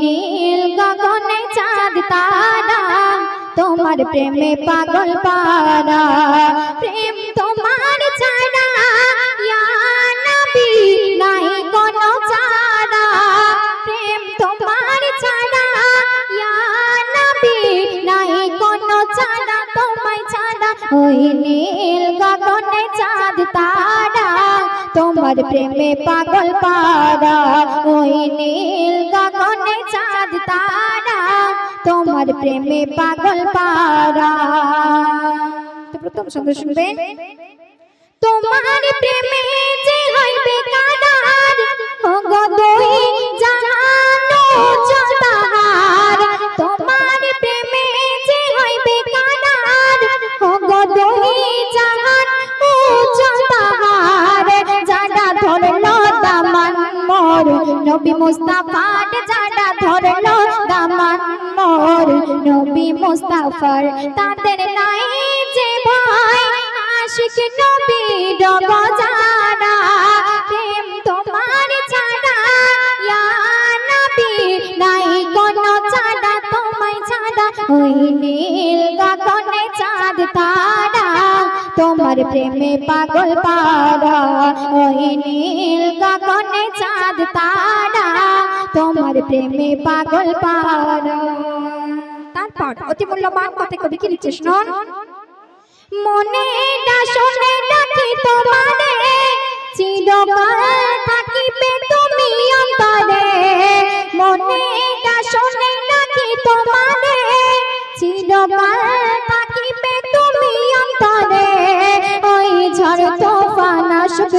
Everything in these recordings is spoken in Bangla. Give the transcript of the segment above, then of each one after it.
নীল গগনে চাঁদ তারা, তোমার প্রেমে পাগল পারা। প্রেম তোমার ছাড়া ইয়া নবী নাই কোনো ছাড়া প্রেম তোমার ছাড়া ইয়া নবী নাই কোনো ছাড়া তোমায় ছাড়া ওই নীল গগনে চাঁদ তারা, তোমার প্রেমে পাগল পারা। ওই নীল গগনে চাঁদ তারা তোমার প্রেমে পাগল পারা প্রথম ছন্দ শুনবেন তোমার প্রেমে যে হইবে কাদার ও গো দুই জাহানো চতাহার তোমার প্রেমে যে হইবে কাদার ও দামান নবী ধরলো দামান মোর নবী মুস্তাফার। তাদের নাই যে আশিক নবী ডব যারা। প্রেম তোমার ছাড়া, ইয়া নবী, নাই কোনো ছাড়া তোমায় ছাড়া। ওই নীল গগনে চাঁদ তারা। তোমার প্রেমে পাগল পারা ওই নীল গগনে চাঁদ তারা, তোমার প্রেমে পাগল পারা তারপর অতি মূল্যবান কথা কবি কি মনে দাসনে ডাকি তোমারে, চিরকাল থাকিবে তুমি অন্তরে। মনে দাসনে ডাকি তোমারে, চিরকাল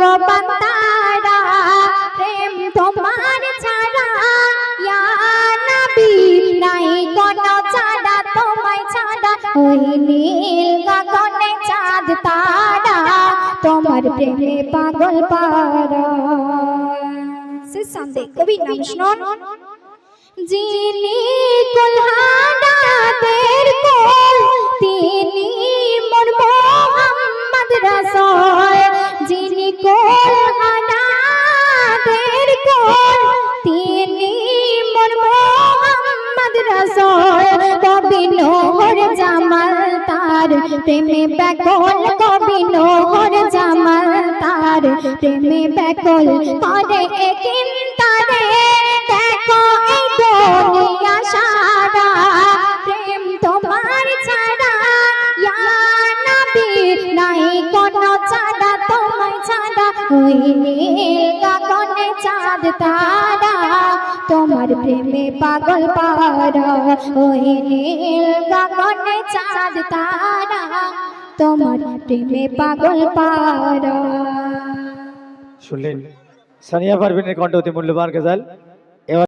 ভগবান তারা প্রেম তোমার ছাড়া, ইয়া নাই, কোনো ছাড়া তোমায় ছাড়া। ওই নীল গগনে চাঁদ তারা, তোমার প্রেমে পাগল পারা। সে সন্দেহ কবি নাম শুনুন। যিনি কুলহানাদের রাসূল কবি নোহর জামাল তার। প্রেমে ব্যাকল কবি নোহর জামাল তার। প্রেমে ব্যাকল করে একিন তারে। দেখো এই দুনিয়া সারা। প্রেম তোমার ছাড়া ইয়া নবী নাই। কোনো ছাড়া তোমায় ছাড়া। ওই নীল চাঁদ তারা। তোমার প্রেমে পাগল পারা ওই নীল গগনে চাঁদ তারা। তোমার প্রেমে পাগল পারা শুনলেন? সানিয়া পারভিনের কণ্ঠ অতি মূল্যবান গজাল।